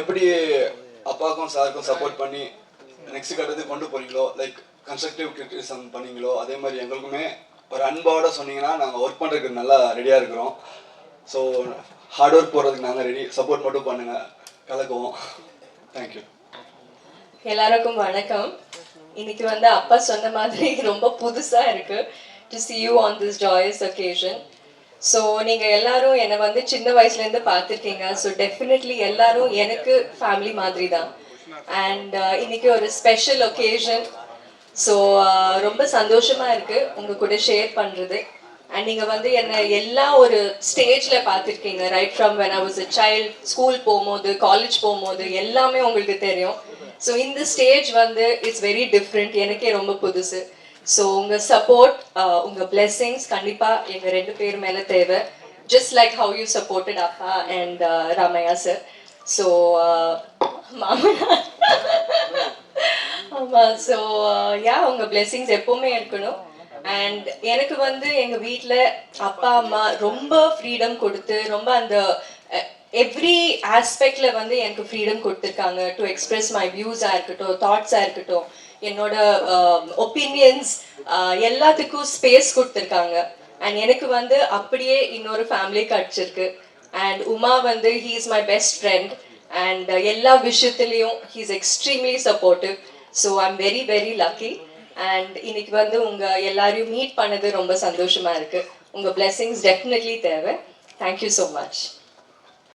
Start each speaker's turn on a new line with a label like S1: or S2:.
S1: எப்படி அப்பாவுக்கும் சாருக்கும் சப்போர்ட் பண்ணி நெக்ஸ்ட் கட்டத்துக்கு கொண்டு போறீங்களோ லைக் கன்ஸ்ட்ரக்டிவ் கிரிட்டிசம் பண்ணீங்களோ அதே மாதிரி எங்களுக்குமே ஒரு அன்போட சொன்னீங்கன்னா நாங்கள் ஒர்க் பண்ணுறதுக்கு நல்லா ரெடியாக இருக்கிறோம். ஸோ ஹார்ட் ஒர்க் போகிறதுக்கு நாங்கள் ரெடி சப்போர்ட் மட்டும் பண்ணுங்க. கலக்குவோம். தேங்க்யூ
S2: எல்லாருக்கும் வணக்கம். இன்னைக்கு வந்து அப்பா சொன்ன மாதிரி ரொம்ப புதுசா இருக்கு. To see you on this joyous occasion so நீங்கள் எல்லாரும் என்னை வந்து சின்ன வயசுலேருந்து பார்த்துருக்கீங்க. ஸோ டெஃபினெட்லி எல்லாரும் எனக்கு ஃபேமிலி மாதிரி தான் அண்ட் uh, இன்னைக்கு ஒரு ஸ்பெஷல் ஒகேஷன் ஸோ ரொம்ப சந்தோஷமா இருக்கு உங்கள் கூட ஷேர் பண்ணுறது அண்ட் நீங்கள் வந்து என்னை எல்லா ஒரு ஸ்டேஜில் பார்த்துருக்கீங்க. Right from when I was a child school போகும்போது காலேஜ் போகும்போது எல்லாமே உங்களுக்கு தெரியும். ஸோ இந்த ஸ்டேஜ் வந்து இட்ஸ் வெரி டிஃப்ரெண்ட் எனக்கே ரொம்ப புதுசு. ஸோ உங்க சப்போர்ட் uh, உங்க blessings கண்டிப்பா எங்க ரெண்டு பேர் மேல தேவை. Just like how you supported அப்பா அண்ட் ராமையா சார் ஸோ மாமனார். ஆமா ஸோ யா uh, உங்க blessings எப்போவுமே இருக்கணும். அண்ட் எனக்கு வந்து எங்க வீட்டில் அப்பா அம்மா ரொம்ப ஃப்ரீடம் கொடுத்து ரொம்ப அந்த எவ்ரி ஆஸ்பெக்ட்ல வந்து எனக்கு ஃப்ரீடம் கொடுத்துருக்காங்க. டு எக்ஸ்பிரஸ் மை வியூஸாக இருக்கட்டும் தாட்ஸாக இருக்கட்டும். என்னோட um, ஒப்பீனியன்ஸ் uh, எல்லாத்துக்கும் ஸ்பேஸ் கொடுத்துருக்காங்க. அண்ட் எனக்கு வந்து அப்படியே இன்னொரு ஃபேமிலி கிடச்சிருக்கு. அண்ட் உமா வந்து he is my best friend and எல்லா விஷயத்துலேயும் he is extremely supportive so I am very very lucky and இன்னைக்கு வந்து உங்கள் எல்லாரையும் மீட் பண்ணது ரொம்ப சந்தோஷமாக இருக்குது உங்கள் blessings டெஃபினெட்லி தேவை. Thank you so much